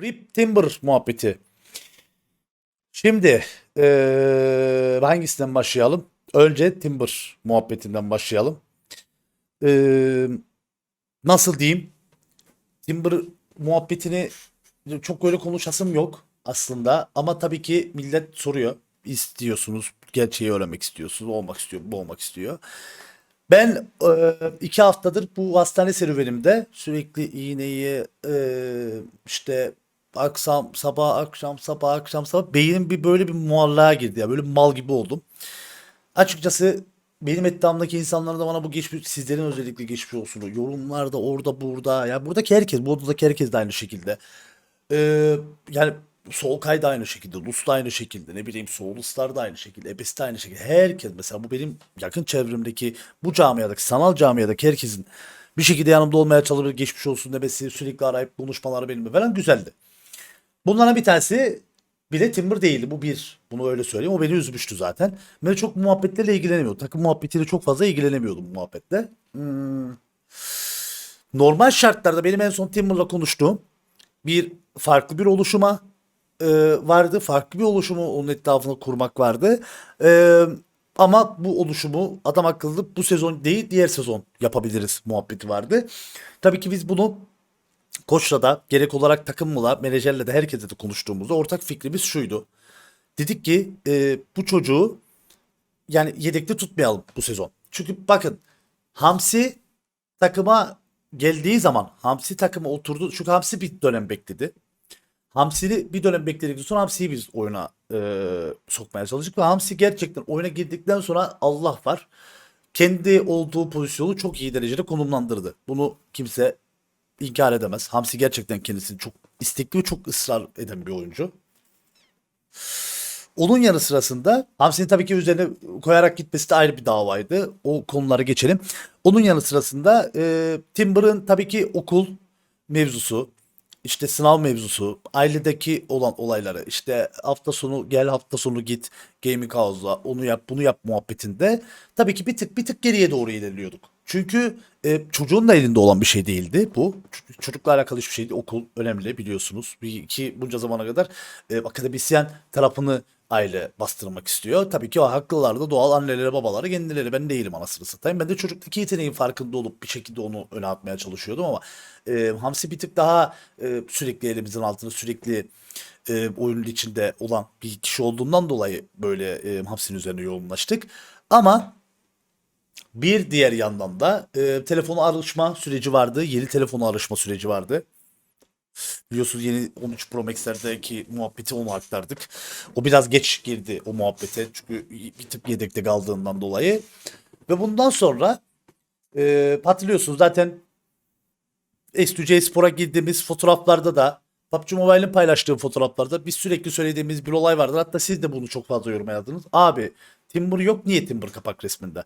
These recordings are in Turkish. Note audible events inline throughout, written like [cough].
Rip Timber muhabbeti. Şimdi eee, hangisinden başlayalım? Önce Timber muhabbetinden başlayalım. Eee, nasıl diyeyim? Timber muhabbetini çok öyle konuşasım yok aslında. Ama tabii ki millet soruyor. İstiyorsunuz, gerçeği öğrenmek istiyorsunuz, olmak istiyor, bu olmak istiyor. Ben e, iki haftadır bu hastane serüvenimde sürekli iğneyi e, işte akşam sabah akşam sabah akşam sabah beynim bir böyle bir muallağa girdi ya böyle mal gibi oldum. Açıkçası benim etrafımdaki insanların da bana bu geçmiş sizlerin özellikle geçmiş olsun yorumlarda orada burada ya buradaki herkes bu odadaki herkes de aynı şekilde. Ee, yani Solkay da aynı şekilde, Lus da aynı şekilde, ne bileyim Souluslar da aynı şekilde, Ebes de aynı şekilde. Herkes mesela bu benim yakın çevremdeki bu camiadaki, sanal camiadaki herkesin bir şekilde yanımda olmaya çalışıp geçmiş olsun demesi, sürekli arayıp konuşmaları benimle falan güzeldi. Bunlardan bir tanesi bile Timber değildi. Bu bir. Bunu öyle söyleyeyim. O beni üzmüştü zaten. Ben çok muhabbetlerle ilgilenemiyorum. Takım muhabbetiyle çok fazla ilgilenemiyordum muhabbetle. Hmm. Normal şartlarda benim en son Timber'la konuştuğum bir farklı bir oluşuma e, vardı. Farklı bir oluşumu onun etrafında kurmak vardı. E, ama bu oluşumu adam akıllı bu sezon değil diğer sezon yapabiliriz muhabbeti vardı. Tabii ki biz bunu Koç'la da gerek olarak takımla, menajerle de herkese de konuştuğumuzda ortak fikrimiz şuydu. Dedik ki e, bu çocuğu yani yedekte tutmayalım bu sezon. Çünkü bakın Hamsi takıma geldiği zaman Hamsi takıma oturdu. Çünkü Hamsi bir dönem bekledi. Hamsi'yi bir dönem bekledikten sonra Hamsi'yi biz oyuna e, sokmaya çalıştık ve Hamsi gerçekten oyuna girdikten sonra Allah var. Kendi olduğu pozisyonu çok iyi derecede konumlandırdı. Bunu kimse inkar edemez. Hamsi gerçekten kendisini çok istekli ve çok ısrar eden bir oyuncu. Onun yanı sırasında Hamsi'nin tabii ki üzerine koyarak gitmesi de ayrı bir davaydı. O konulara geçelim. Onun yanı sırasında e, Timber'ın tabii ki okul mevzusu, işte sınav mevzusu, ailedeki olan olayları, işte hafta sonu gel hafta sonu git gaming house'la onu yap bunu yap muhabbetinde tabii ki bir tık bir tık geriye doğru ilerliyorduk. Çünkü e, çocuğun da elinde olan bir şey değildi bu. Çocukla alakalı hiçbir şeydi. Okul önemli biliyorsunuz. Bir, ki bunca zamana kadar e, akademisyen tarafını aile bastırmak istiyor. Tabii ki o haklılar da doğal anneleri babaları kendileri. Ben değilim anasını satayım. Ben de çocuktaki yeteneğin farkında olup bir şekilde onu öne atmaya çalışıyordum ama e, Hamsi bir tık daha e, sürekli elimizin altında sürekli e, oyunun içinde olan bir kişi olduğundan dolayı böyle e, Hamsi'nin üzerine yoğunlaştık. Ama bir diğer yandan da e, telefonu alışma süreci vardı. Yeni telefonu alışma süreci vardı. Biliyorsunuz yeni 13 Pro Max'lerdeki muhabbeti onu aktardık. O biraz geç girdi o muhabbete. Çünkü bir tık yedekte kaldığından dolayı. Ve bundan sonra e, hatırlıyorsunuz zaten S2C Spor'a girdiğimiz fotoğraflarda da PUBG Mobile'in paylaştığı fotoğraflarda biz sürekli söylediğimiz bir olay vardır. Hatta siz de bunu çok fazla yorum yazdınız. Abi Timber yok niye Timber kapak resminde?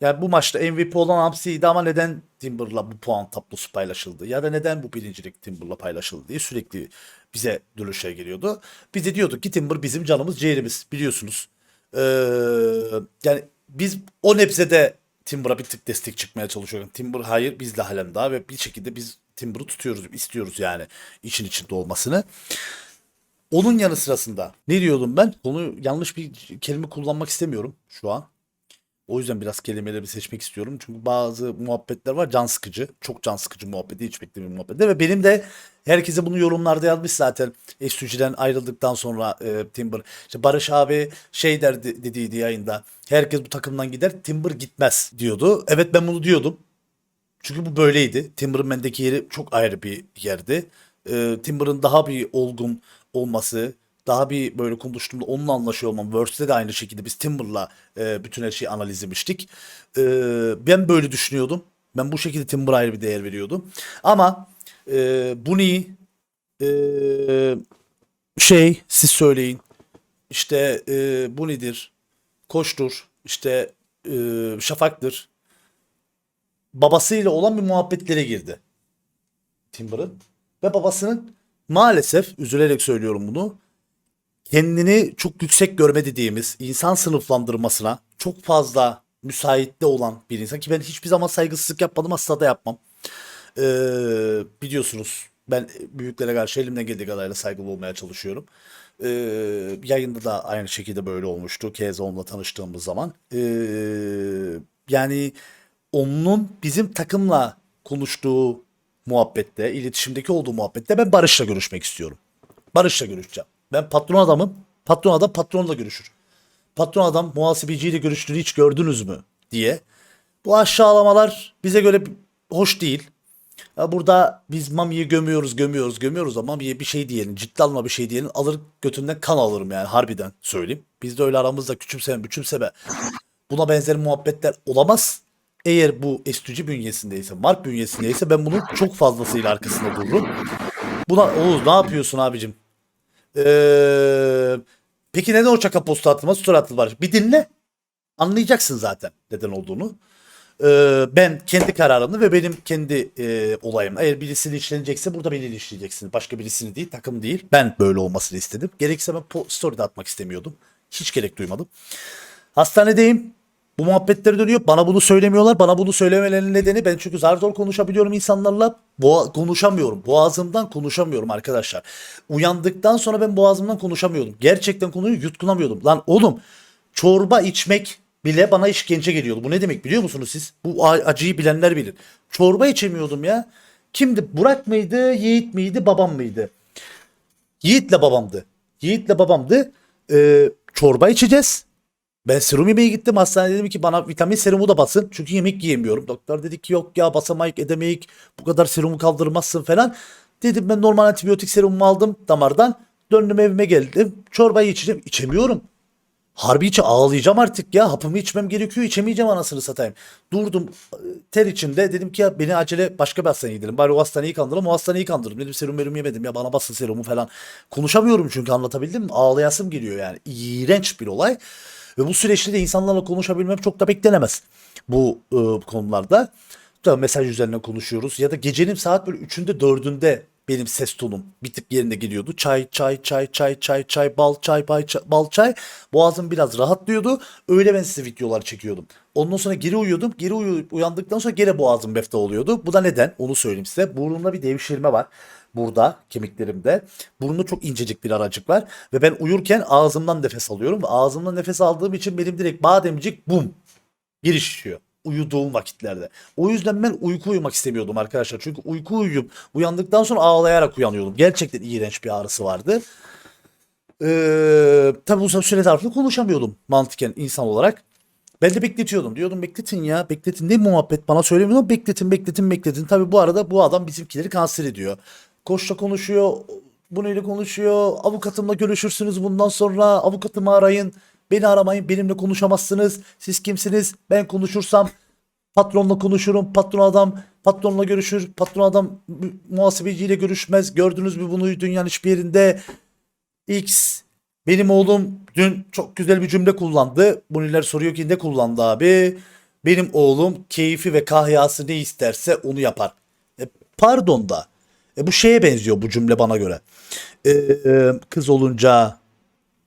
Yani bu maçta MVP olan Hamsi'ydi ama neden Timber'la bu puan tablosu paylaşıldı? Ya da neden bu birincilik Timber'la paylaşıldı diye sürekli bize dönüşe geliyordu. Biz de diyorduk ki Timber bizim canımız ciğerimiz biliyorsunuz. Ee, yani biz o nebzede Timber'a bir tık destek çıkmaya çalışıyoruz. Timber hayır biz de halen daha ve bir şekilde biz Timber'ı tutuyoruz, istiyoruz yani için içinde olmasını. Onun yanı sırasında ne diyordum ben? Konu yanlış bir kelime kullanmak istemiyorum şu an. O yüzden biraz kelimeleri seçmek istiyorum. Çünkü bazı muhabbetler var can sıkıcı. Çok can sıkıcı muhabbeti. Hiç beklemiyorum muhabbeti. Ve benim de herkese bunu yorumlarda yazmış zaten. S3'den ayrıldıktan sonra e, Timber. İşte Barış abi şey derdi dediydi yayında. Herkes bu takımdan gider. Timber gitmez diyordu. Evet ben bunu diyordum. Çünkü bu böyleydi. Timber'ın bendeki yeri çok ayrı bir yerdi. E, Timber'ın daha bir olgun olması, daha bir böyle konuştuğumda onunla anlaşıyor olmam. Words'te de aynı şekilde biz Timber'la e, bütün her şeyi analiz etmiştik. E, ben böyle düşünüyordum. Ben bu şekilde Timber'a ayrı bir değer veriyordum. Ama e, Bunny e, şey siz söyleyin. İşte e, bu nedir? Koçtur. İşte e, Şafak'tır. Babasıyla olan bir muhabbetlere girdi. Timber'ın. Ve babasının maalesef üzülerek söylüyorum bunu kendini çok yüksek görme dediğimiz insan sınıflandırmasına çok fazla müsaitte olan bir insan ki ben hiçbir zaman saygısızlık yapmadım asla da yapmam. Ee, biliyorsunuz Ben büyüklere karşı elimden geldiği kadarıyla saygılı olmaya çalışıyorum. Ee, yayında da aynı şekilde böyle olmuştu. Keza onunla tanıştığımız zaman. Ee, yani onun bizim takımla konuştuğu muhabbette, iletişimdeki olduğu muhabbette ben Barış'la görüşmek istiyorum. Barış'la görüşeceğim. Ben patron adamım. Patron adam patronla görüşür. Patron adam muhasebeciyle görüştüğünü hiç gördünüz mü diye. Bu aşağılamalar bize göre hoş değil. Burada biz Mami'yi gömüyoruz, gömüyoruz, gömüyoruz ama Mami'ye bir şey diyelim, ciddi alma bir şey diyelim. Alır götünden kan alırım yani harbiden söyleyeyim. Biz de öyle aramızda küçümseme, küçümseme. Buna benzer muhabbetler olamaz. Eğer bu estücü bünyesindeyse, mark bünyesindeyse ben bunun çok fazlasıyla arkasında dururum. Buna Oğuz ne yapıyorsun abicim? Ee, peki neden o çaka posta atılma story atılma var? Bir dinle. Anlayacaksın zaten neden olduğunu. Ee, ben kendi kararımı ve benim kendi e, olayım. Eğer birisini işlenecekse burada beni işleyeceksiniz. Başka birisini değil, takım değil. Ben böyle olmasını istedim. Gerekse ben po- story de atmak istemiyordum. Hiç gerek duymadım. Hastanedeyim. Bu muhabbetleri dönüyor. Bana bunu söylemiyorlar. Bana bunu söylemelerinin nedeni ben çünkü zar zor konuşabiliyorum insanlarla. Boğa, konuşamıyorum. Boğazımdan konuşamıyorum arkadaşlar. Uyandıktan sonra ben boğazımdan konuşamıyordum. Gerçekten konuyu yutkunamıyordum. Lan oğlum çorba içmek bile bana işkence geliyordu. Bu ne demek biliyor musunuz siz? Bu acıyı bilenler bilir. Çorba içemiyordum ya. Kimdi? Burak mıydı? Yiğit miydi? Babam mıydı? Yiğit'le babamdı. Yiğit'le babamdı. Ee, çorba içeceğiz. Ben serum yemeye gittim. Hastanede dedim ki bana vitamin serumu da basın. Çünkü yemek yiyemiyorum. Doktor dedi ki yok ya basamayık edemeyik. Bu kadar serumu kaldırmazsın falan. Dedim ben normal antibiyotik serumumu aldım damardan. Döndüm evime geldim. Çorbayı içeceğim. İçemiyorum. Harbi içe ağlayacağım artık ya. Hapımı içmem gerekiyor. İçemeyeceğim anasını satayım. Durdum ter içinde. Dedim ki ya beni acele başka bir hastaneye gidelim. Bari o hastaneyi kandıralım. O hastaneyi kandırırım. Dedim serum verum yemedim ya. Bana basın serumu falan. Konuşamıyorum çünkü anlatabildim mi? Ağlayasım geliyor yani. İğrenç bir olay. Ve bu süreçte de insanlarla konuşabilmem çok da beklenemez. Bu e, konularda. Tabii mesaj üzerinden konuşuyoruz. Ya da gecenin saat böyle 3'ünde 4'ünde benim ses tonum bir tık yerine geliyordu. Çay, çay, çay, çay, çay, çay, bal, çay, bay, çay, bal, çay. Boğazım biraz rahatlıyordu. Öyle ben size videolar çekiyordum. Ondan sonra geri uyuyordum. Geri uyu- uyandıktan sonra gene boğazım befte oluyordu. Bu da neden? Onu söyleyeyim size. Burnumda bir devşirme var. Burada kemiklerimde. Burnumda çok incecik bir aracık var. Ve ben uyurken ağzımdan nefes alıyorum. Ve ağzımdan nefes aldığım için benim direkt bademcik bum giriş işiyor. Uyuduğum vakitlerde. O yüzden ben uyku uyumak istemiyordum arkadaşlar. Çünkü uyku uyuyup uyandıktan sonra ağlayarak uyanıyordum. Gerçekten iğrenç bir ağrısı vardı. Ee, tabii bu süre zarfında konuşamıyordum mantıken insan olarak. Ben de bekletiyordum. Diyordum bekletin ya. Bekletin. Ne muhabbet bana söylemiyor. Bekletin bekletin bekletin. Tabii bu arada bu adam bizimkileri kanser ediyor. Koçla konuşuyor. Bununla konuşuyor. Avukatımla görüşürsünüz bundan sonra. Avukatımı arayın. Beni aramayın. Benimle konuşamazsınız. Siz kimsiniz? Ben konuşursam patronla konuşurum. Patron adam patronla görüşür. Patron adam mu- muhasebeciyle görüşmez. Gördünüz mü bunu dünyanın hiçbir yerinde. X benim oğlum dün çok güzel bir cümle kullandı. Buniler soruyor ki ne kullandı abi? Benim oğlum keyfi ve kahyası ne isterse onu yapar. E, pardon da. E, bu şeye benziyor bu cümle bana göre. E, e, kız olunca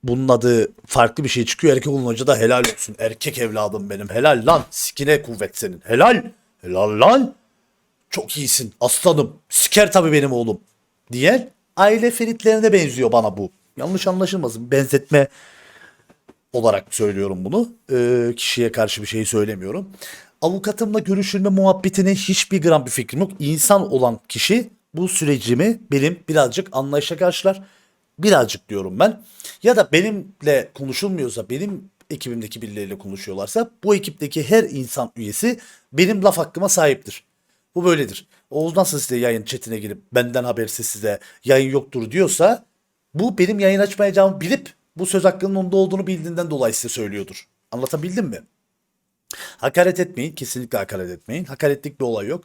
bunun adı farklı bir şey çıkıyor. Erkek olunca da helal olsun. Erkek evladım benim. Helal lan. Sikine kuvvet senin. Helal. Helal lan. Çok iyisin aslanım. Siker tabii benim oğlum. Diğer aile feritlerine benziyor bana bu. Yanlış anlaşılmasın. Benzetme olarak söylüyorum bunu. Ee, kişiye karşı bir şey söylemiyorum. Avukatımla görüşülme muhabbetine hiçbir gram bir fikrim yok. İnsan olan kişi bu sürecimi benim birazcık anlayışla karşılar. Birazcık diyorum ben. Ya da benimle konuşulmuyorsa, benim ekibimdeki birileriyle konuşuyorlarsa bu ekipteki her insan üyesi benim laf hakkıma sahiptir. Bu böyledir. Oğuz nasıl size yayın chatine girip benden habersiz size yayın yoktur diyorsa bu benim yayın açmayacağımı bilip bu söz hakkının onda olduğunu bildiğinden dolayı size söylüyordur. Anlatabildim mi? Hakaret etmeyin. Kesinlikle hakaret etmeyin. Hakaretlik bir olay yok.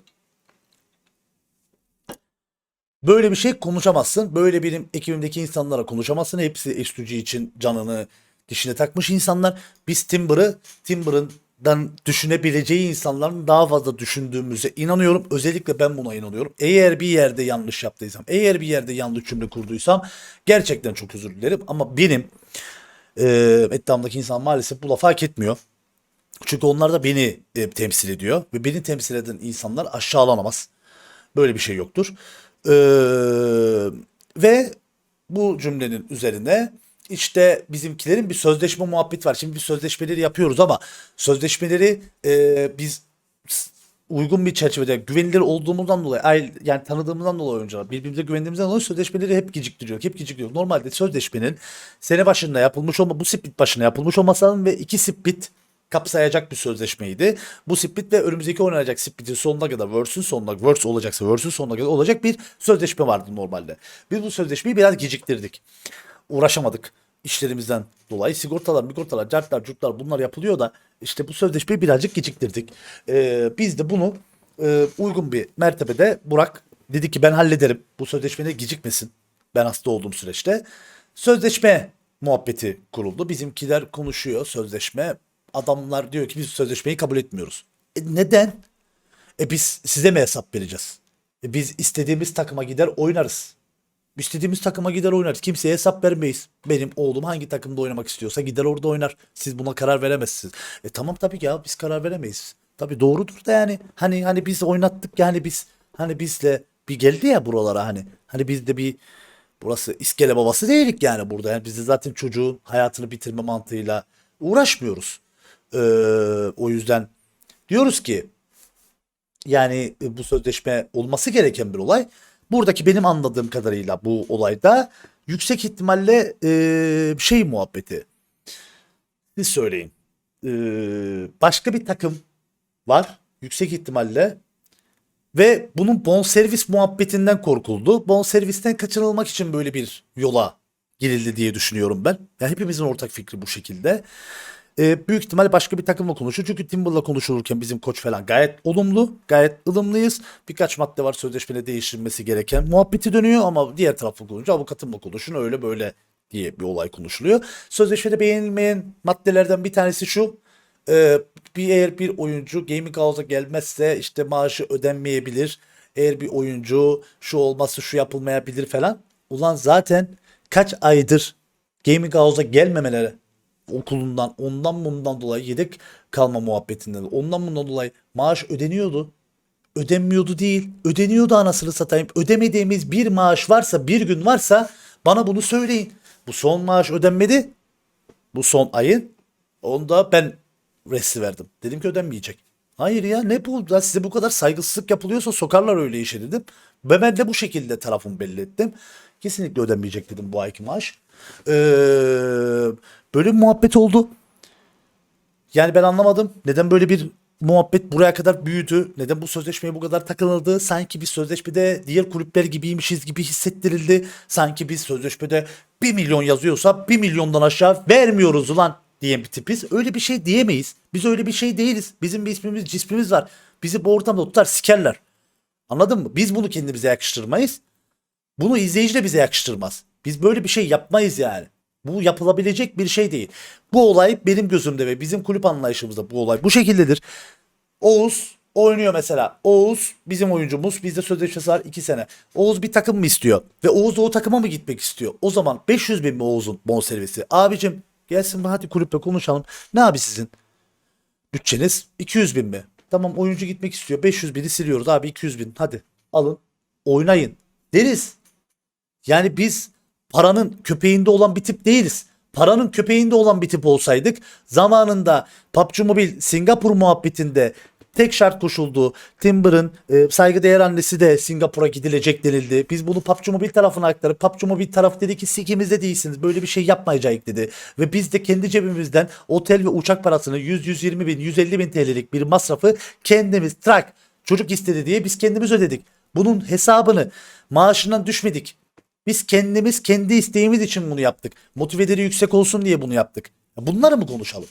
Böyle bir şey konuşamazsın. Böyle benim ekibimdeki insanlara konuşamazsın. Hepsi estücü için canını dişine takmış insanlar. Biz Timber'ı Timber'dan düşünebileceği insanların daha fazla düşündüğümüze inanıyorum. Özellikle ben buna inanıyorum. Eğer bir yerde yanlış yaptıysam, eğer bir yerde yanlış cümle kurduysam gerçekten çok özür dilerim. Ama benim e, etrafımdaki insan maalesef bu lafı hak etmiyor. Çünkü onlar da beni e, temsil ediyor. Ve beni temsil eden insanlar aşağılanamaz. Böyle bir şey yoktur. Ee, ve bu cümlenin üzerine işte bizimkilerin bir sözleşme muhabbeti var. Şimdi bir sözleşmeleri yapıyoruz ama sözleşmeleri e, biz uygun bir çerçevede güvenilir olduğumuzdan dolayı ay- yani tanıdığımızdan dolayı oyuncular birbirimize güvendiğimizden dolayı sözleşmeleri hep geciktiriyor. Hep geciktiriyor. Normalde sözleşmenin sene başında yapılmış olma bu split başına yapılmış olması lazım ve iki split kapsayacak bir sözleşmeydi. Bu split ve önümüzdeki oynanacak splitin sonuna kadar Worlds'ün sonuna Worlds olacaksa Worlds'ün sonuna kadar olacak bir sözleşme vardı normalde. Biz bu sözleşmeyi biraz geciktirdik. Uğraşamadık işlerimizden dolayı. Sigortalar, migortalar, cartlar, curtlar bunlar yapılıyor da işte bu sözleşmeyi birazcık geciktirdik. Ee, biz de bunu e, uygun bir mertebede Burak dedi ki ben hallederim. Bu sözleşmede gecikmesin. Ben hasta olduğum süreçte. Sözleşme muhabbeti kuruldu. Bizimkiler konuşuyor sözleşme. Adamlar diyor ki biz sözleşmeyi kabul etmiyoruz. E neden? E biz size mi hesap vereceğiz? E biz istediğimiz takıma gider oynarız. İstediğimiz takıma gider oynarız. Kimseye hesap vermeyiz. Benim oğlum hangi takımda oynamak istiyorsa gider orada oynar. Siz buna karar veremezsiniz. E tamam tabii ki ya biz karar veremeyiz. Tabii doğrudur da yani. Hani hani biz oynattık yani biz hani bizle bir geldi ya buralara hani. Hani biz de bir burası iskele babası değilik yani burada. Yani biz de zaten çocuğun hayatını bitirme mantığıyla uğraşmıyoruz. Ee, o yüzden diyoruz ki yani e, bu sözleşme olması gereken bir olay. Buradaki benim anladığım kadarıyla bu olayda yüksek ihtimalle e, şey muhabbeti. Siz söyleyin. E, başka bir takım var yüksek ihtimalle ve bunun bonservis muhabbetinden korkuldu. Bonservisten kaçınılmak için böyle bir yola girildi diye düşünüyorum ben. Ya hepimizin ortak fikri bu şekilde. Ee, büyük ihtimal başka bir takımla konuşuyor. Çünkü Timber'la konuşulurken bizim koç falan gayet olumlu, gayet ılımlıyız. Birkaç madde var sözleşmede değiştirilmesi gereken. Muhabbeti dönüyor ama diğer tarafla konuşunca avukatımla konuşun öyle böyle diye bir olay konuşuluyor. Sözleşmede beğenilmeyen maddelerden bir tanesi şu. Ee, bir eğer bir oyuncu gaming house'a gelmezse işte maaşı ödenmeyebilir. Eğer bir oyuncu şu olmazsa şu yapılmayabilir falan. Ulan zaten kaç aydır gaming house'a gelmemeleri okulundan ondan bundan dolayı yedek kalma muhabbetinden ondan bundan dolayı maaş ödeniyordu. Ödenmiyordu değil. Ödeniyordu anasını satayım. Ödemediğimiz bir maaş varsa bir gün varsa bana bunu söyleyin. Bu son maaş ödenmedi. Bu son ayın. Onda ben resti verdim. Dedim ki ödenmeyecek. Hayır ya ne bu? Ya size bu kadar saygısızlık yapılıyorsa sokarlar öyle işe dedim. Ve ben de bu şekilde tarafımı belli ettim. Kesinlikle ödenmeyecek dedim bu ayki maaş. Ee, böyle bir muhabbet oldu. Yani ben anlamadım. Neden böyle bir muhabbet buraya kadar büyüdü? Neden bu sözleşmeye bu kadar takılıldı? Sanki biz sözleşmede diğer kulüpler gibiymişiz gibi hissettirildi. Sanki biz sözleşmede 1 milyon yazıyorsa 1 milyondan aşağı vermiyoruz ulan diye bir tipiz. Öyle bir şey diyemeyiz. Biz öyle bir şey değiliz. Bizim bir ismimiz cismimiz var. Bizi bu ortamda tutar sikerler. Anladın mı? Biz bunu kendimize yakıştırmayız. Bunu izleyici de bize yakıştırmaz. Biz böyle bir şey yapmayız yani. Bu yapılabilecek bir şey değil. Bu olay benim gözümde ve bizim kulüp anlayışımızda bu olay bu şekildedir. Oğuz oynuyor mesela. Oğuz bizim oyuncumuz. Bizde sözleşmesi var 2 sene. Oğuz bir takım mı istiyor? Ve Oğuz da o takıma mı gitmek istiyor? O zaman 500 bin mi Oğuz'un bonservisi? Abicim gelsin hadi kulüple konuşalım. Ne abi sizin? Bütçeniz 200 bin mi? Tamam oyuncu gitmek istiyor. 500 bini siliyoruz abi 200 bin. Hadi alın oynayın deriz. Yani biz paranın köpeğinde olan bir tip değiliz. Paranın köpeğinde olan bir tip olsaydık zamanında PUBG Mobile Singapur muhabbetinde tek şart koşuldu. Timber'ın e, saygıdeğer annesi de Singapur'a gidilecek denildi. Biz bunu PUBG Mobile tarafına aktarıp PUBG Mobile taraf dedi ki sikimizde değilsiniz. Böyle bir şey yapmayacak dedi. Ve biz de kendi cebimizden otel ve uçak parasını 100-120 bin 150 bin TL'lik bir masrafı kendimiz trak çocuk istedi diye biz kendimiz ödedik. Bunun hesabını maaşından düşmedik. Biz kendimiz kendi isteğimiz için bunu yaptık. Motiveleri yüksek olsun diye bunu yaptık. Ya Bunları mı konuşalım?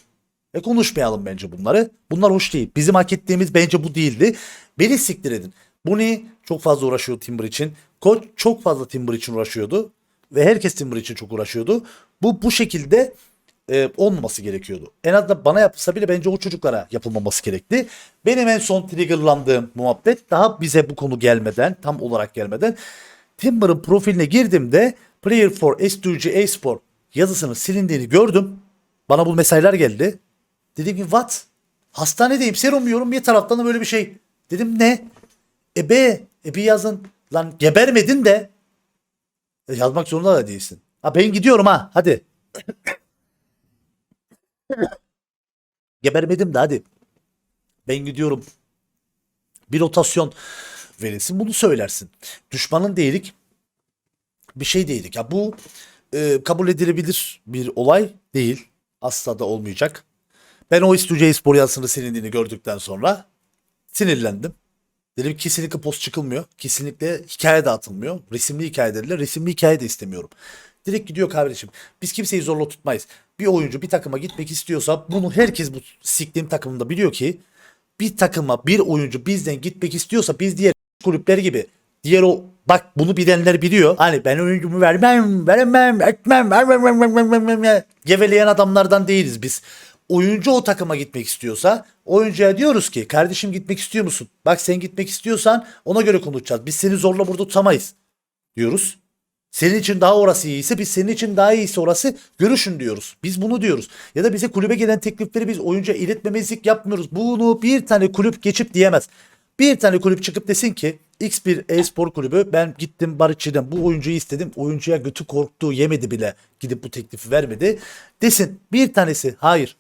E konuşmayalım bence bunları. Bunlar hoş değil. Bizim hak ettiğimiz bence bu değildi. Beni siktir edin. Bunu çok fazla uğraşıyor Timber için. Koç çok fazla Timber için uğraşıyordu. Ve herkes Timber için çok uğraşıyordu. Bu bu şekilde e, olmaması gerekiyordu. En azından bana yapılsa bile bence o çocuklara yapılmaması gerekti. Benim en son triggerlandığım muhabbet daha bize bu konu gelmeden, tam olarak gelmeden Timber'ın profiline girdiğimde Player for S2G Esport yazısının silindiğini gördüm. Bana bu mesajlar geldi. Dedim ki what? Hastanedeyim serum yiyorum bir taraftan da böyle bir şey. Dedim ne? E B, e bir yazın Lan gebermedin de E, yazmak zorunda da değilsin. Ha ben gidiyorum ha hadi. [coughs] Gebermedim de hadi. Ben gidiyorum. Bir rotasyon verilsin bunu söylersin. Düşmanın değilik bir şey değilik. Ya bu e, kabul edilebilir bir olay değil. Asla da olmayacak. Ben o İstüce spor yazısını silindiğini gördükten sonra sinirlendim. Dedim kesinlikle post çıkılmıyor. Kesinlikle hikaye de atılmıyor. Resimli hikayeleriyle resimli hikaye de istemiyorum. Direkt gidiyor kardeşim. Biz kimseyi zorla tutmayız. Bir oyuncu bir takıma gitmek istiyorsa bunu herkes bu siktiğim takımında biliyor ki bir takıma bir oyuncu bizden gitmek istiyorsa biz diğer kulüpler gibi diğer o bak bunu bilenler biliyor. Hani ben oyuncumu vermem, veremem, etmem, vermem, vermem, vermem, vermem. Geveleyen adamlardan değiliz biz. Oyuncu o takıma gitmek istiyorsa oyuncuya diyoruz ki kardeşim gitmek istiyor musun? Bak sen gitmek istiyorsan ona göre konuşacağız. Biz seni zorla burada tutamayız diyoruz. Senin için daha orası iyiyse biz senin için daha iyiyse orası görüşün diyoruz. Biz bunu diyoruz. Ya da bize kulübe gelen teklifleri biz oyuncuya iletmemezlik yapmıyoruz. Bunu bir tane kulüp geçip diyemez. Bir tane kulüp çıkıp desin ki X bir e-spor kulübü ben gittim Barışçı'dan bu oyuncuyu istedim. Oyuncuya götü korktu yemedi bile gidip bu teklifi vermedi. Desin bir tanesi hayır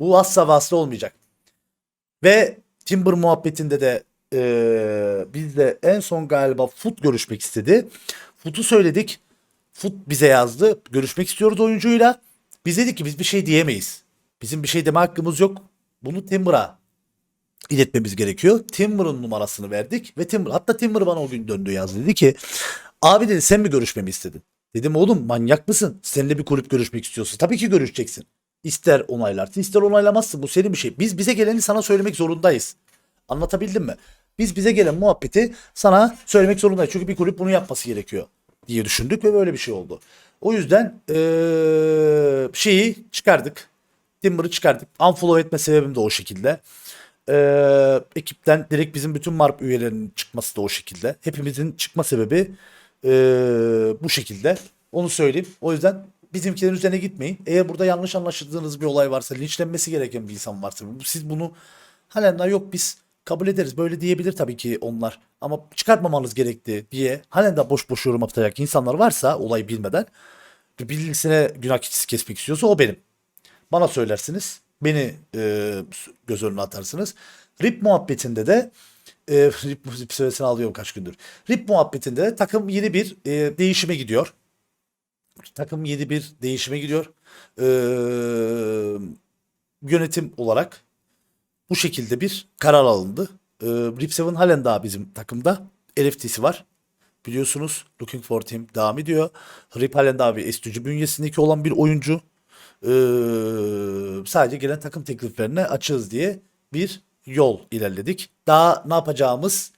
bu asla ve asla olmayacak. Ve Timber muhabbetinde de eee bizle en son galiba Foot görüşmek istedi. Foot'u söyledik. Foot bize yazdı. Görüşmek istiyoruz oyuncuyla. Biz dedik ki biz bir şey diyemeyiz. Bizim bir şey deme hakkımız yok. Bunu Timber'a iletmemiz gerekiyor. Timber'ın numarasını verdik ve Timber hatta Timber bana o gün döndü yazdı. Dedi ki abi dedi sen mi görüşmemi istedin? Dedim oğlum manyak mısın? Seninle bir kulüp görüşmek istiyorsa tabii ki görüşeceksin. İster onaylarsın ister onaylamazsın bu senin bir şey. Biz bize geleni sana söylemek zorundayız. Anlatabildim mi? Biz bize gelen muhabbeti sana söylemek zorundayız. Çünkü bir kulüp bunu yapması gerekiyor diye düşündük ve böyle bir şey oldu. O yüzden eee, şeyi çıkardık. Timber'ı çıkardık. Unfollow etme sebebim de o şekilde. Eee, ekipten direkt bizim bütün MARP üyelerinin çıkması da o şekilde. Hepimizin çıkma sebebi eee, bu şekilde. Onu söyleyeyim. O yüzden bizimkilerin üzerine gitmeyin. Eğer burada yanlış anlaşıldığınız bir olay varsa, linçlenmesi gereken bir insan varsa, siz bunu halen daha yok biz kabul ederiz. Böyle diyebilir tabii ki onlar. Ama çıkartmamanız gerekti diye halen daha boş boş yorum atacak insanlar varsa olayı bilmeden birisine günah keçisi kesmek istiyorsa o benim. Bana söylersiniz. Beni e, göz önüne atarsınız. Rip muhabbetinde de e, [laughs] Rip, Rip süresini alıyorum kaç gündür. Rip muhabbetinde de takım yeni bir e, değişime gidiyor. Takım yeni bir değişime gidiyor. E, yönetim olarak bu şekilde bir karar alındı. E, Rip Seven halen daha bizim takımda. LFT'si var. Biliyorsunuz Looking for Team devam ediyor. Rip halen daha bir S2 bünyesindeki olan bir oyuncu. Ee, sadece gelen takım tekliflerine açığız diye bir yol ilerledik. Daha ne yapacağımız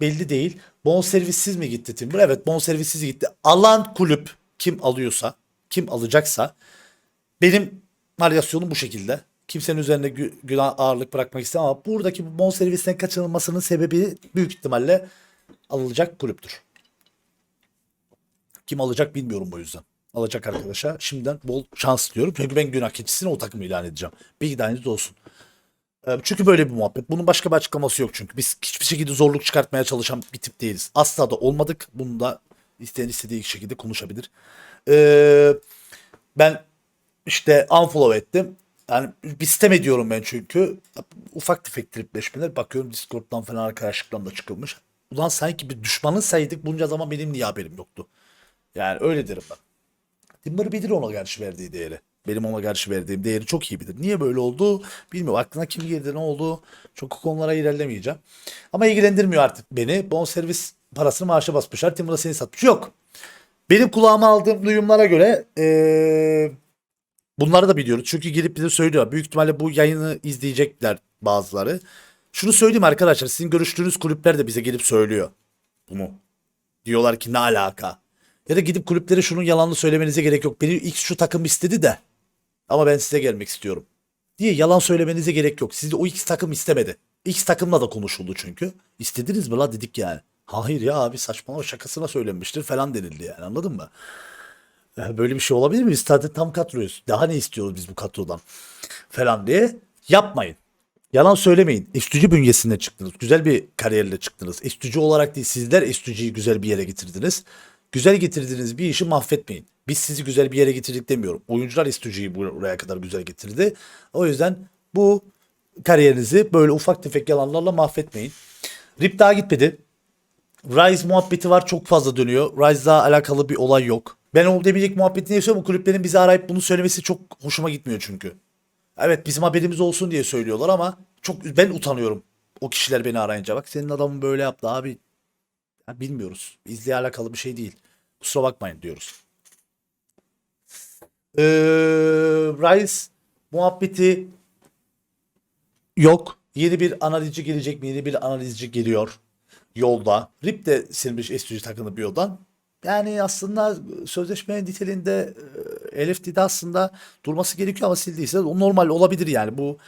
belli değil. Bon servissiz mi gitti Timber? Evet bon servissiz gitti. Alan kulüp kim alıyorsa, kim alacaksa benim varyasyonum bu şekilde. Kimsenin üzerine gü- günah ağırlık bırakmak istemem ama buradaki bu bon servisten kaçınılmasının sebebi büyük ihtimalle alınacak kulüptür. Kim alacak bilmiyorum bu yüzden. Alacak arkadaşa şimdiden bol şans diliyorum. Çünkü ben günah keçisini o takımı ilan edeceğim. Bir taneniz olsun. Ee, Çünkü böyle bir muhabbet. Bunun başka bir açıklaması yok çünkü. Biz hiçbir şekilde zorluk çıkartmaya çalışan bir tip değiliz. Asla da olmadık. Bunu da isteyen istediği şekilde konuşabilir. Ee, ben işte unfollow ettim. Yani bir ediyorum ben çünkü. Ufak tefek tripleşmeler. Bakıyorum Discord'dan falan arkadaşlıktan da çıkılmış. Ulan sanki bir düşmanın saydık bunca zaman benim niye haberim yoktu? Yani öyle derim ben. Timber bilir ona karşı verdiği değeri. Benim ona karşı verdiğim değeri çok iyi bilir. Niye böyle oldu bilmiyorum. Aklına kim girdi ne oldu çok o konulara ilerlemeyeceğim. Ama ilgilendirmiyor artık beni. Bonservis parasını maaşa basmışlar. Timber'a seni satmış. Yok. Benim kulağıma aldığım duyumlara göre eee, bunları da biliyoruz. Çünkü gelip bize söylüyor. Büyük ihtimalle bu yayını izleyecekler bazıları. Şunu söyleyeyim arkadaşlar. Sizin görüştüğünüz kulüpler de bize gelip söylüyor bunu. Diyorlar ki ne alaka? Ya da gidip kulüplere şunun yalanını söylemenize gerek yok. Beni X şu takım istedi de ama ben size gelmek istiyorum. Diye yalan söylemenize gerek yok. Sizde o X takım istemedi. X takımla da konuşuldu çünkü. İstediniz mi la dedik yani. Hayır ya abi saçmalama şakasına söylenmiştir falan denildi yani anladın mı? Böyle bir şey olabilir mi? Biz zaten tam kadroyuz. Daha ne istiyoruz biz bu kadrodan? Falan diye yapmayın. Yalan söylemeyin. Estücü bünyesinde çıktınız. Güzel bir kariyerle çıktınız. Estücü olarak değil sizler estücüyü güzel bir yere getirdiniz. Güzel getirdiğiniz bir işi mahvetmeyin. Biz sizi güzel bir yere getirdik demiyorum. Oyuncular estücüyü buraya kadar güzel getirdi. O yüzden bu kariyerinizi böyle ufak tefek yalanlarla mahvetmeyin. Rip daha gitmedi. Rise muhabbeti var çok fazla dönüyor. Rise'la alakalı bir olay yok. Ben o debilecek muhabbetini yaşıyorum. Bu kulüplerin bizi arayıp bunu söylemesi çok hoşuma gitmiyor çünkü. Evet bizim haberimiz olsun diye söylüyorlar ama çok ben utanıyorum. O kişiler beni arayınca bak senin adamın böyle yaptı abi. Ya bilmiyoruz. Bizle alakalı bir şey değil. Kusura bakmayın diyoruz. Ee, Rise muhabbeti yok. Yeni bir analizci gelecek mi? Yeni bir analizci geliyor yolda. Rip de silmiş S3 takımı bir yoldan. Yani aslında sözleşme niteliğinde e, LFD'de aslında durması gerekiyor ama sildiyse o normal olabilir yani. Bu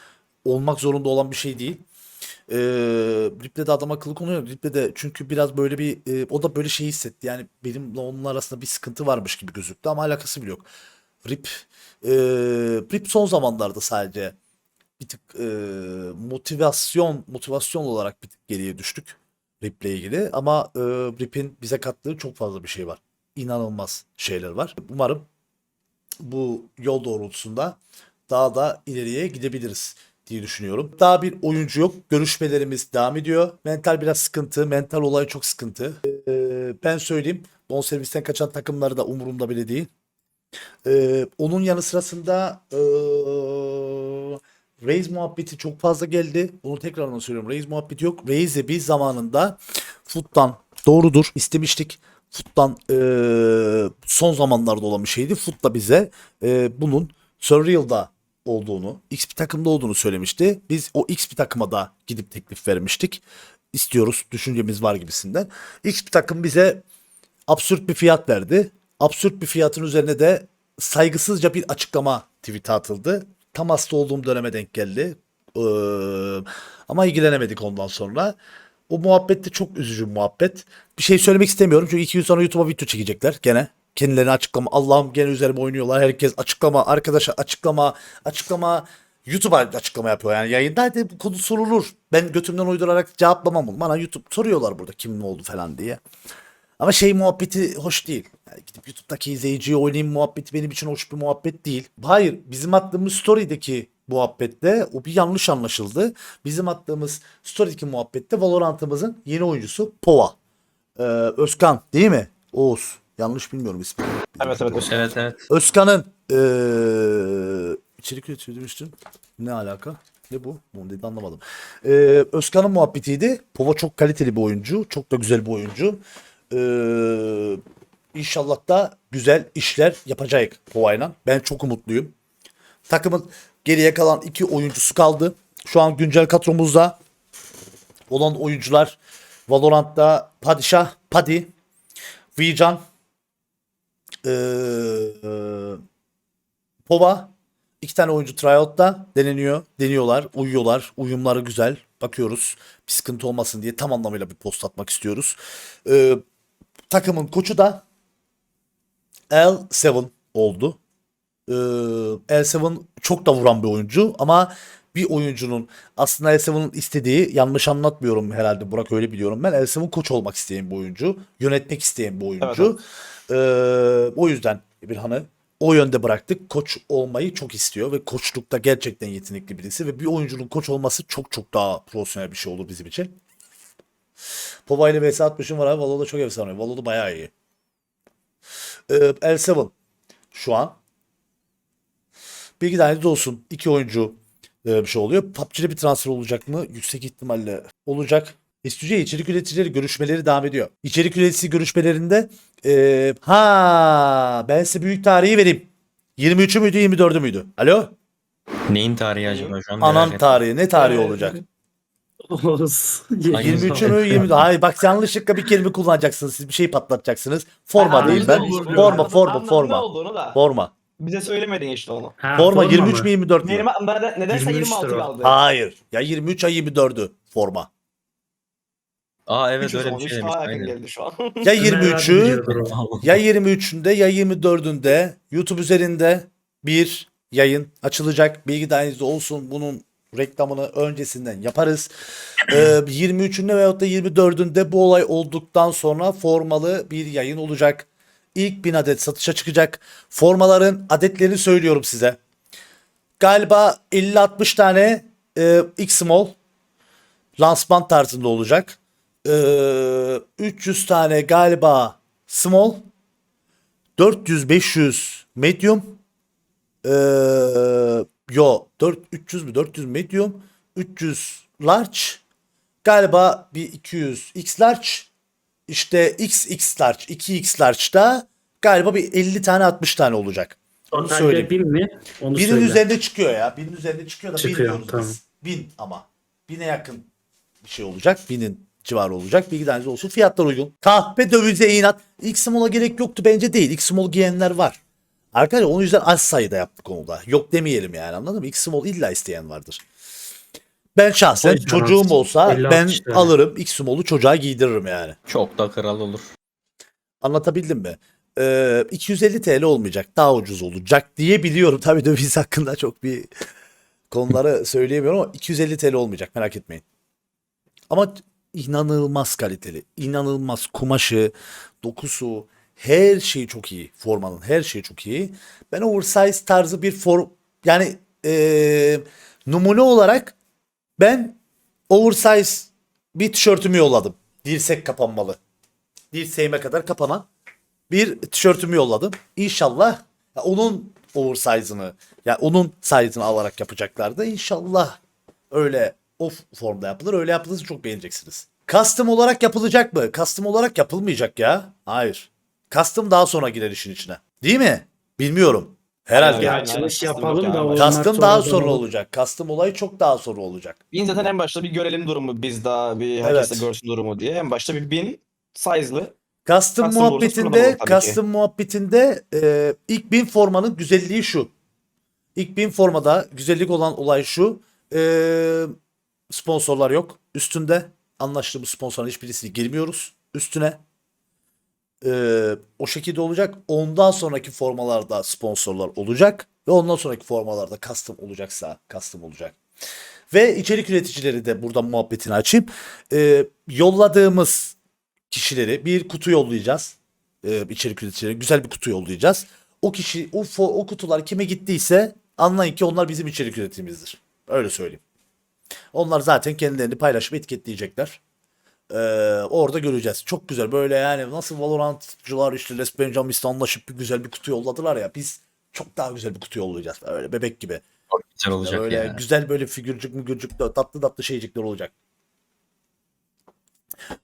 olmak zorunda olan bir şey değil. Ee, Rip'le de adam akıllı konuyor. Rip'le de çünkü biraz böyle bir e, o da böyle şey hissetti. Yani benimle onun arasında bir sıkıntı varmış gibi gözüktü ama alakası bile yok. Rip e, Rip son zamanlarda sadece bir tık e, motivasyon motivasyon olarak bir tık geriye düştük Rip'le ilgili ama e, Rip'in bize kattığı çok fazla bir şey var. İnanılmaz şeyler var. Umarım bu yol doğrultusunda daha da ileriye gidebiliriz diye düşünüyorum. Daha bir oyuncu yok. Görüşmelerimiz devam ediyor. Mental biraz sıkıntı. Mental olay çok sıkıntı. Ee, ben söyleyeyim. Bon servisten kaçan takımları da umurumda bile değil. Ee, onun yanı sırasında ee, Reis muhabbeti çok fazla geldi. Bunu tekrardan söylüyorum. Reis muhabbeti yok. Reis'i biz zamanında Foot'tan doğrudur istemiştik. Foot'tan ee, son zamanlarda olan bir şeydi. Foot da bize ee, bunun Surreal'da olduğunu, X bir takımda olduğunu söylemişti. Biz o X bir takıma da gidip teklif vermiştik. İstiyoruz, düşüncemiz var gibisinden. X bir takım bize absürt bir fiyat verdi. Absürt bir fiyatın üzerine de saygısızca bir açıklama tweet'e atıldı. Tam hasta olduğum döneme denk geldi. Ee, ama ilgilenemedik ondan sonra. O muhabbet de çok üzücü bir muhabbet. Bir şey söylemek istemiyorum çünkü iki gün sonra YouTube'a video çekecekler gene. Kendilerine açıklama. Allah'ım gene üzerime oynuyorlar. Herkes açıklama. Arkadaşa açıklama. Açıklama. YouTube'a açıklama yapıyor yani yayında hadi bu konu sorulur. Ben götümden uydurarak cevaplamam bunu. Bana YouTube soruyorlar burada kim ne oldu falan diye. Ama şey muhabbeti hoş değil. Yani gidip YouTube'daki izleyiciye oynayayım muhabbeti benim için hoş bir muhabbet değil. Hayır bizim attığımız story'deki muhabbette o bir yanlış anlaşıldı. Bizim attığımız story'deki muhabbette Valorant'ımızın yeni oyuncusu Pova. Ee, Özkan değil mi? Oğuz. Yanlış bilmiyorum ismini. Evet evet. Evet evet. Özkan'ın eee içerik üretiyor demiştin. Ne alaka? Ne bu? Bunu dedi anlamadım. Eee Özkan'ın muhabbetiydi. Pova çok kaliteli bir oyuncu. Çok da güzel bir oyuncu. Eee inşallah da güzel işler yapacak Pova'yla. Ben çok umutluyum. Takımın geriye kalan iki oyuncusu kaldı. Şu an güncel kadromuzda olan oyuncular Valorant'ta Padişah, Padi, Vijan, ee, Pova iki tane oyuncu tryout'ta deneniyor. Deniyorlar, uyuyorlar. Uyumları güzel. Bakıyoruz. Bir sıkıntı olmasın diye tam anlamıyla bir post atmak istiyoruz. Ee, takımın koçu da L7 oldu. Ee, L7 çok da vuran bir oyuncu ama bir oyuncunun aslında L7'ın istediği yanlış anlatmıyorum herhalde Burak öyle biliyorum ben. L7 koç olmak isteyen bir oyuncu. Yönetmek isteyen bir oyuncu. Ee, o yüzden Emirhan'ı o yönde bıraktık. Koç olmayı çok istiyor ve koçlukta gerçekten yetenekli birisi ve bir oyuncunun koç olması çok çok daha profesyonel bir şey olur bizim için. Pova ile vs atmışım var abi. Valo'da çok efsane. Valo'da bayağı iyi. Ee, L7 şu an. Bilgi dahilinizde olsun. İki oyuncu bir şey oluyor. PUBG'de bir transfer olacak mı? Yüksek ihtimalle olacak. Estüdyo içerik üreticileri görüşmeleri devam ediyor. İçerik üreticisi görüşmelerinde e, ha ben size büyük tarihi vereyim. 23'ü müydü 24'ü müydü? Alo? Neyin tarihi acaba şu an? ettim. tarihi ne tarihi olacak? Oğuz. Hangi 23'ü mü 24'ü? Hayır bak yanlışlıkla bir kelime kullanacaksınız. Siz bir şey patlatacaksınız. Forma değil ben. Forma forma forma. Forma. Bize söylemedin işte onu. Ha, Forma 23 mı? mi 24 mü? Benim ben, nedense 23'tür 26 o. kaldı. Hayır. Ya 23 ya 24'ü forma. Aa evet Üç öyle bir olmuş, şey demiş. daha yakın Aynen. geldi şu an. [laughs] Ya Ömer abi 23'ü biliyordur o. [laughs] ya 23'ünde ya 24'ünde YouTube üzerinde bir yayın açılacak. Bilgi dahilinizde olsun. Bunun reklamını öncesinden yaparız. Ee, 23'ünde veyahut da 24'ünde bu olay olduktan sonra formalı bir yayın olacak. İlk 1000 adet satışa çıkacak. Formaların adetlerini söylüyorum size. Galiba 50-60 tane e, X-Small lansman tarzında olacak. Ee, 300 tane galiba small, 400-500 medium, ee, yo 4 300 mü 400 medium, 300 large, galiba bir 200 x large, işte XX large, 2x large'da galiba bir 50 tane 60 tane olacak. Onu Totalde söyleyeyim. bin mi? Onu Binin söyle. üzerinde çıkıyor ya. Binin üzerinde çıkıyor da Çıkıyor, diyoruz tamam. biz. Bin ama. Bine yakın bir şey olacak. Binin civarı olacak. Bilgileriniz olsun. Fiyatlar uygun. Kahpe dövize inat. X-Small'a gerek yoktu bence değil. X-Small giyenler var. Arkadaşlar onun yüzden az sayıda yaptık onu da. Yok demeyelim yani anladın mı? X-Small illa isteyen vardır. Ben şahsen O yüzden çocuğum artık olsa 50-60 ben tane. alırım X-Small'u çocuğa giydiririm yani. Çok da kral olur. Anlatabildim mi? Ee, 250 TL olmayacak. Daha ucuz olacak diye biliyorum. Tabii döviz hakkında çok bir konuları [laughs] söyleyemiyorum ama 250 TL olmayacak merak etmeyin. Ama inanılmaz kaliteli. inanılmaz kumaşı, dokusu, her şeyi çok iyi. Formanın her şeyi çok iyi. Ben oversize tarzı bir form yani ee, numune olarak ben oversize bir tişörtümü yolladım. Dirsek kapanmalı. Dirseğime kadar kapanan bir tişörtümü yolladım. İnşallah onun oversize'ını ya onun size'ını alarak yapacaklardı. İnşallah öyle o formda yapılır. Öyle yapılırsa çok beğeneceksiniz. Custom olarak yapılacak mı? Custom olarak yapılmayacak ya. Hayır. Custom daha sonra girer işin içine. Değil mi? Bilmiyorum. Herhalde. Aynen, açılış yapalım da Yani. Custom daha olur. olacak. Custom olayı çok daha sonra olacak. Bin zaten en başta bir görelim durumu biz daha bir herkes de Evet. görsün durumu diye. En başta bir bin size'lı. Custom, Custom olursa muhabbetinde, kullanalım tabii ki. custom muhabbetinde e, ilk bin formanın güzelliği şu. İlk bin formada güzellik olan olay şu. E, sponsorlar yok. Üstünde anlaştığımız sponsorların hiçbirisini girmiyoruz. Üstüne. E, o şekilde olacak. Ondan sonraki formalarda sponsorlar olacak. Ve ondan sonraki formalarda custom olacaksa custom olacak. Ve içerik üreticileri de burada muhabbetini açayım. E, yolladığımız kişileri bir kutu yollayacağız. Ee, içerik üreticileri güzel bir kutu yollayacağız. O kişi o, o kutular kime gittiyse anlayın ki onlar bizim içerik üretimimizdir. Öyle söyleyeyim. Onlar zaten kendilerini paylaşıp etiketleyecekler. Ee, orada göreceğiz. Çok güzel böyle yani nasıl Valorant'cılar işte Les Benjamis'le anlaşıp bir güzel bir kutu yolladılar ya biz çok daha güzel bir kutu yollayacağız. Öyle bebek gibi. Çok güzel olacak Böyle ya. güzel böyle figürcük mügürcük tatlı tatlı şeycikler olacak.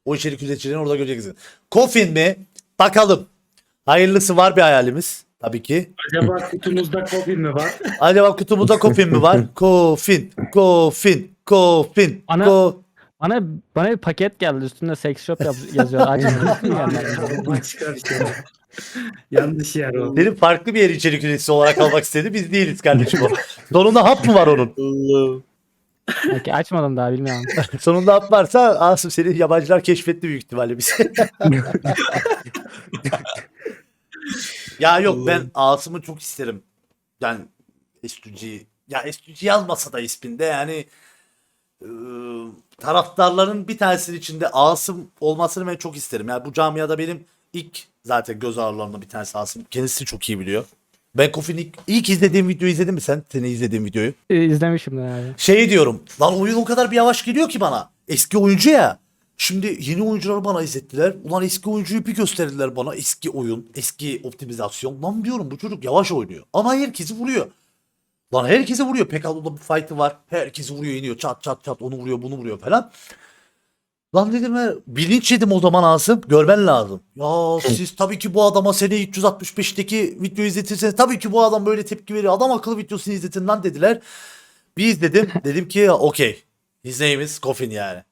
O içerik üreticilerini orada göreceksiniz. Coffin mi? Bakalım. Hayırlısı var bir hayalimiz. Tabii ki. Acaba kutumuzda kopi mi var? Acaba kutumuzda Coffin mi var? [laughs] Coffin, Coffin, Coffin, Ana- Bana bana bir paket geldi üstünde sex shop yaz- yazıyor. [laughs] Bir şey. Yanlış yer oldu. Senin farklı bir yer içerik üreticisi olarak almak istedi. Biz değiliz kardeşim [laughs] o. Sonunda hap mı var onun? Peki açmadım daha bilmiyorum. [laughs] Sonunda hap varsa Asım seni yabancılar keşfetti büyük ihtimalle biz. ya yok ben Asım'ı çok isterim. Yani S2G ya S2G yazmasa da isminde yani e, taraftarların bir tanesinin içinde Asım olmasını ben çok isterim. Yani bu camiada benim ilk zaten göz ağrılarından bir tanesi Asım. Kendisi çok iyi biliyor. Ben Kofi'nin ilk, ilk izlediğim videoyu izledin mi sen? Seni izlediğim videoyu. Ee, İzlemişim abi. Şey diyorum. Lan oyun o kadar bir yavaş geliyor ki bana. Eski oyuncu ya. Şimdi yeni oyuncuları bana izlettiler. Ulan eski oyuncuyu bir gösterdiler bana. Eski oyun, eski optimizasyon. Lan diyorum bu çocuk yavaş oynuyor. Ama herkesi vuruyor. Lan herkesi vuruyor. Pekalo'da bir fight'ı var. Herkesi vuruyor iniyor. Çat çat çat onu vuruyor bunu vuruyor falan. Lan dedim ben bilinç yedim o zaman Asım. Görmen lazım. Ya siz tabii ki bu adama sene 365'teki video izletirseniz tabii ki bu adam böyle tepki veriyor. Adam akıllı videosunu izletin lan dediler. Bir izledim. Dedim ki okey. His name is Coffin yani.